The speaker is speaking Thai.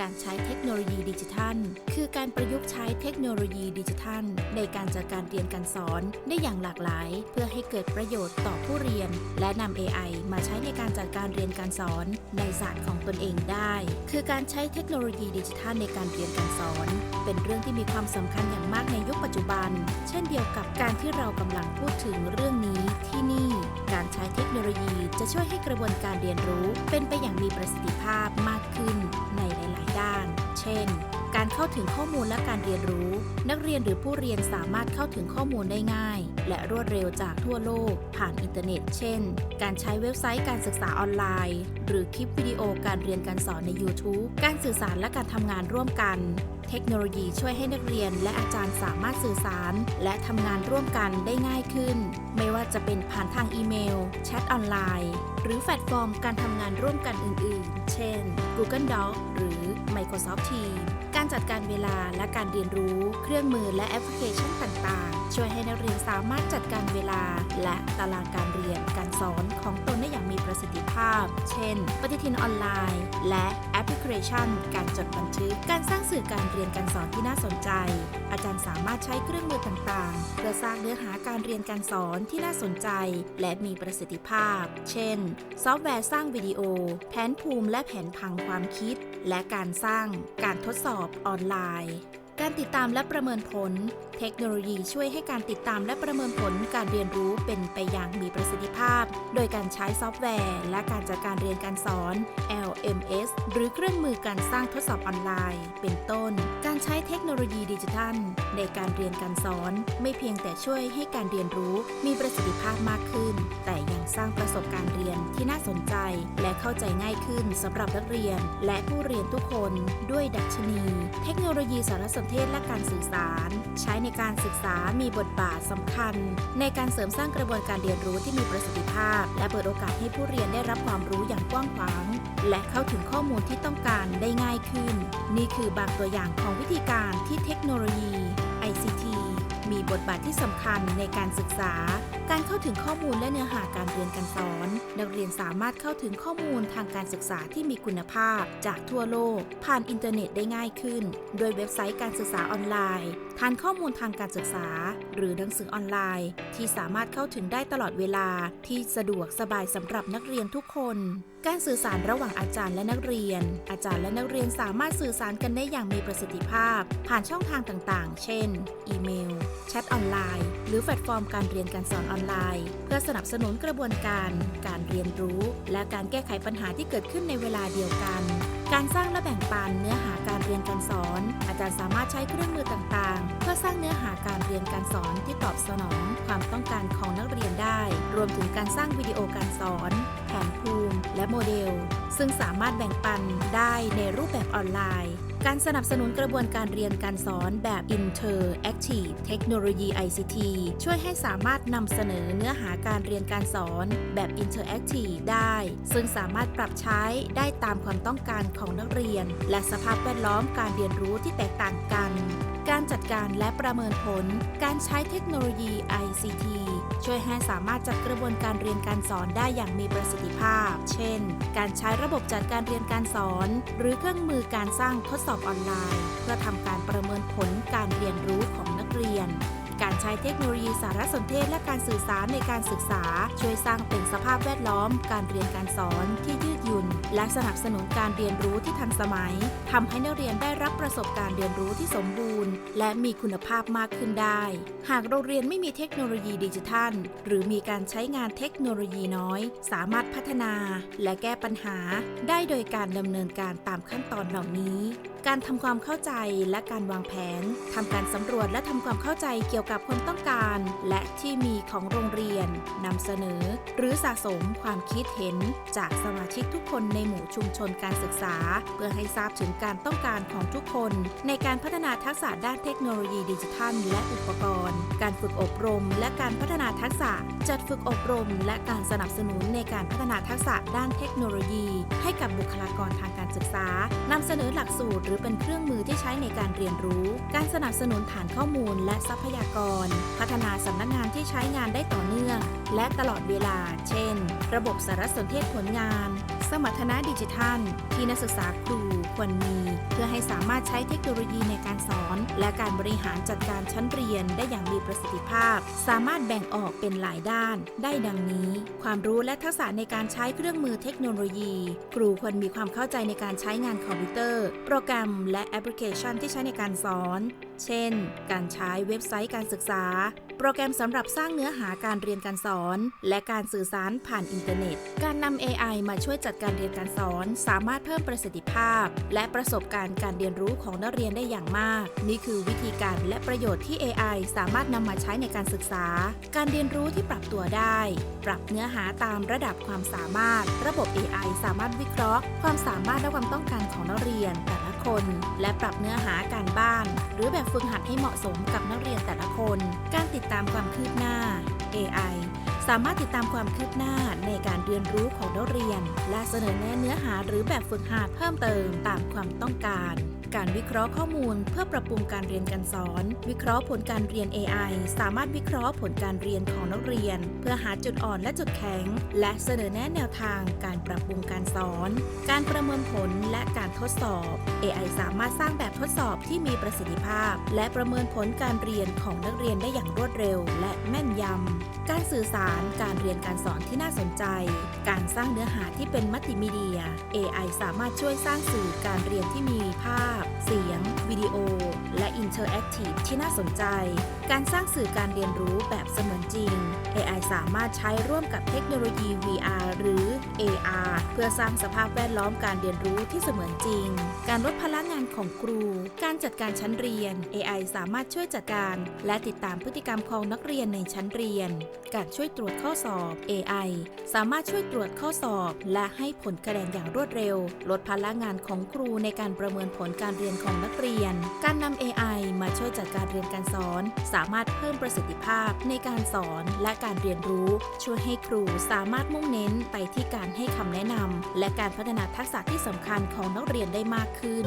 การใช้เทคโนโลยีดิจิทัล คือการประยุกต์ใช้เทคโนโลยีดิจิทัล ในการจัดการเรียนการสอนได้อย่างหลากหลาย เพื่อให้เกิดประโยชน์ต่อผู้เรียน และนำ AI มาใช้ในการจัดการเรียนการสอนในศาสตร์ของตนเองได้ คือการใช้เทคโนโลยีดิจิทัลในการเรียนการสอน เป็นเรื่องที่มีความสำคัญอย่างมากในยุคปัจจุบัน เช่นเดียวกับการที่เรากำลังพูดถึงเรื่องนี้ที่นี่ การใช้เทคโนโลยีจะช่วยให้กระบวนการเรียนรู้เป็นไปอย่างมีประสิทธิภาพมากขึ้น เช่น การเข้าถึงข้อมูลและการเรียนรู้ นักเรียนหรือผู้เรียนสามารถเข้าถึงข้อมูลได้ง่าย และรวดเร็วจากทั่วโลก ผ่านอินเทอร์เน็ต เช่น การใช้เว็บไซต์การศึกษาออนไลน์ หรือคลิปวิดีโอการเรียนการสอนใน YouTube การสื่อสารและการทำงานร่วมกันเทคโนโลยีช่วยให้นักเรียนและอาจารย์สามารถสื่อสาร และทำงานร่วมกันได้ง่ายขึ้น ไม่ว่าจะเป็นผ่านทางอีเมล แชทออนไลน์ หรือแพลตฟอร์มการทำงานร่วมกันอื่นๆ เช่น Google Docs หรือ Microsoft Teams จัดการเวลาและการเรียนรู้ เครื่องมือและแอปพลิเคชันต่างๆ ช่วยให้นักเรียนสามารถจัดการเวลา และตารางการเรียนการสอนของตนได้อย่างมีประสิทธิภาพ เช่น ปฏิทินออนไลน์ และแอปพลิเคชัน การจดบันทึก การสร้างสื่อการเรียนการสอนที่น่าสนใจ อาจารย์สามารถใช้เครื่องมือต่างๆ เพื่อสร้างเนื้อหาการเรียนการสอนที่น่าสนใจ และมีประสิทธิภาพ เช่น ซอฟต์แวร์สร้างวิดีโอ แผนภูมิและแผนพังความคิด และการสร้าง การทดสอบออนไลน์ การติดตามและประเมินผล เทคโนโลยีช่วยให้การติดตามและประเมินผลการเรียนรู้เป็นไปอย่างมีประสิทธิภาพ โดยการใช้ซอฟต์แวร์ และการจัดการเรียนการสอน LMS หรือเครื่องมือการสร้างทดสอบออนไลน์ เป็นต้น การใช้เทคโนโลยีดิจิทัล ในการเรียนการสอน ไม่เพียงแต่ช่วยให้การเรียนรู้มีประสิทธิภาพมากขึ้น แต่ยังสร้างประสบการณ์เรียนที่น่าสนใจ และเข้าใจง่ายขึ้นสำหรับนักเรียน และผู้เรียนทุกคน ด้วยดัชนี เทคโนโลยีสารสนเทศและการสื่อสาร ใช้ในการศึกษามีบทบาทสำคัญ ในการเสริมสร้างกระบวนการเรียนรู้ที่มีประสิทธิภาพ และเปิดโอกาสให้ผู้เรียนได้รับความรู้อย่างกว้างขวาง และเข้าถึงข้อมูลที่ต้องการได้ง่ายขึ้น นี่คือบางตัวอย่างของวิธีการที่เทคโนโลยี บทบาทที่สำคัญในการศึกษา การเข้าถึงข้อมูลและเนื้อหาการเรียนการสอน นักเรียนสามารถเข้าถึงข้อมูลทางการศึกษาที่มีคุณภาพ จากทั่วโลก ผ่านอินเทอร์เน็ตได้ง่ายขึ้น โดยเว็บไซต์การศึกษาออนไลน์ฐานข้อมูลทางการศึกษา หรือหนังสือออนไลน์ ที่สามารถเข้าถึงได้ตลอดเวลาที่สะดวกสบายสำหรับนักเรียนทุกคน การสื่อสารระหว่างอาจารย์และนักเรียน อาจารย์และนักเรียนสามารถสื่อสารกันได้อย่างมีประสิทธิภาพ ผ่านช่องทางต่างๆ เช่น อีเมลแชทออนไลน์ หรือแพลตฟอร์มการเรียนการสอนออนไลน์ เพื่อสนับสนุนกระบวนการ การเรียนรู้ และการแก้ไขปัญหาที่เกิดขึ้นในเวลาเดียวกัน การสร้างและแบ่งปันเนื้อหาการเรียนการสอน อาจารย์สามารถใช้เครื่องมือต่างๆ เพื่อสร้างเนื้อหาการเรียนการสอนที่ตอบสนอง ความต้องการของนักเรียนได้ รวมถึงการสร้างวิดีโอการสอน แผนภูมิ และโมเดล ซึ่งสามารถแบ่งปันได้ในรูปแบบออนไลน์ การสนับสนุนกระบวนการเรียนการสอนแบบ Interactive Technology ICT ช่วยให้สามารถนำเสนอเนื้อหาการเรียนการสอนแบบ Interactive ได้ ซึ่งสามารถปรับใช้ได้ตามความต้องการของนักเรียน และสภาพแวดล้อมการเรียนรู้ที่แตกต่างกันการจัดการและประเมินผล การใช้เทคโนโลยี ICT ช่วยให้สามารถจัดกระบวนการเรียนการสอนได้อย่างมีประสิทธิภาพ เช่น การใช้ระบบจัดการเรียนการสอน หรือเครื่องมือการสร้างทดสอบออนไลน์ เพื่อทำการประเมินผลการเรียนรู้ของ ใช้เทคโนโลยีสารสนเทศและการสื่อสารในการศึกษา ช่วยสร้างเป็นสภาพแวดล้อม การเรียนการสอนที่ยืดหยุ่น และสนับสนุนการเรียนรู้ที่ทันสมัยทำให้นักเรียนได้รับประสบการณ์เรียนรู้ที่สมบูรณ์ และมีคุณภาพมากขึ้นได้ หากโรงเรียนไม่มีเทคโนโลยีดิจิทัล หรือมีการใช้งานเทคโนโลยีน้อย สามารถพัฒนา และแก้ปัญหา ได้โดยการดำเนินการตามขั้นตอนเหล่านี้การทำความเข้าใจและการวางแผนทำการสำรวจและทำความเข้าใจเกี่ยวกับความต้องการ และที่มีของโรงเรียนนำเสนอ หรือสะสมความคิดเห็น จากสมาชิกทุกคนในหมู่ชุมชนการศึกษา เพื่อให้ทราบถึงการต้องการของทุกคน ในการพัฒนาทักษะด้านเทคโนโลยีดิจิทัล และอุปกรณ์ ฝึกอบรม และการพัฒนาทักษะ จัดฝึกอบรม และการสนับสนุนในการพัฒนาทักษะด้านเทคโนโลยี ให้กับบุคลากรทางการศึกษานำเสนอหลักสูตร หรือเป็นเครื่องมือที่ใช้ในการเรียนรู้ การสนับสนุนฐานข้อมูล และทรัพยากร พัฒนาสำนักงานที่ใช้งานได้ต่อเนื่อง และตลอดเวลา เช่น ระบบสารสนเทศผลงาน สมรรถนะดิจิทัล ที่นักศึกษาครู ควรมี เพื่อให้สามารถใช้เทคโนโลยีในการสอน และการบริหารจัดการชั้นเรียนได้อย่างมีประสิทธิภาพ สามารถแบ่งออกเป็นหลายด้าน ได้ดังนี้ ความรู้และทักษะในการใช้เครื่องมือเทคโนโลยี ครูควรมีความเข้าใจในการใช้งานคอมพิวเตอร์ โปรแกรม และแอปพลิเคชันที่ใช้ในการสอน เช่น การใช้เว็บไซต์การศึกษา โปรแกรมสำหรับสร้างเนื้อหาการเรียนการสอน และการสื่อสารผ่านอินเทอร์เน็ต การนำ AI มาช่วยจัดการเรียนการสอน สามารถเพิ่มประสิทธิภาพ และประสบการณ์การเรียนรู้ของนักเรียนได้อย่างมาก นี่คือวิธีการและประโยชน์ที่ AI สามารถนำมาใช้ในการศึกษา การเรียนรู้ที่ปรับตัวได้ ปรับเนื้อหาตามระดับความสามารถ ระบบ AI สามารถวิเคราะห์ ความสามารถและความต้องการของนักเรียนแต่ละ คน และปรับเนื้อหาการบ้าน หรือแบบฝึกหัดให้เหมาะสมกับนักเรียนแต่ละคน การติดตามความคืบหน้า AI สามารถติดตามความคืบหน้าในการเรียนรู้ของนักเรียน และเสนอแนะเนื้อหาหรือแบบฝึกหัดเพิ่มเติมตามความต้องการ การวิเคราะห์ข้อมูลเพื่อปรับปรุงการเรียนการสอน วิเคราะห์ผลการเรียน AI สามารถวิเคราะห์ผลการเรียนของนักเรียน เพื่อหาจุดอ่อนและจุดแข็ง และเสนอแนะแนวทางการปรับปรุงการสอน การประเมินผลและการทดสอบ AI สามารถสร้างแบบทดสอบที่มีประสิทธิภาพ และประเมินผลการเรียนของนักเรียนได้อย่างรวดเร็ว และแม่นยำ การสื่อสาร การเรียนการสอนที่น่าสนใจ การสร้างเนื้อหาที่เป็นมัลติมีเดีย AI สามารถช่วยสร้างสื่อการเรียนที่มีภาพ เสียง วิดีโอ และอินเทอร์แอคทีฟที่น่าสนใจ การสร้างสื่อการเรียนรู้แบบเสมือนจริง สามารถใช้ร่วมกับเทคโนโลยี VR หรือ AR เพื่อสร้างสภาพแวดล้อมการเรียนรู้ที่เสมือนจริง การลดพลังงานของครู การจัดการชั้นเรียน AI สามารถช่วยจัดการ และติดตามพฤติกรรมของนักเรียนในชั้นเรียน การช่วยตรวจข้อสอบ AI สามารถช่วยตรวจข้อสอบ และให้ผลคะแนนอย่างรวดเร็ว ลดพลังงานของครูในการประเมินผลการเรียนของนักเรียน การนำ AI มาช่วยจัดการเรียนการสอน สามารถเพิ่มประสิทธิภาพในการสอนและการเรียนรู้ ช่วยให้ครูสามารถมุ่งเน้นไปที่การให้คำแนะนำและการพัฒนาทักษะที่สำคัญของนักเรียนได้มากขึ้น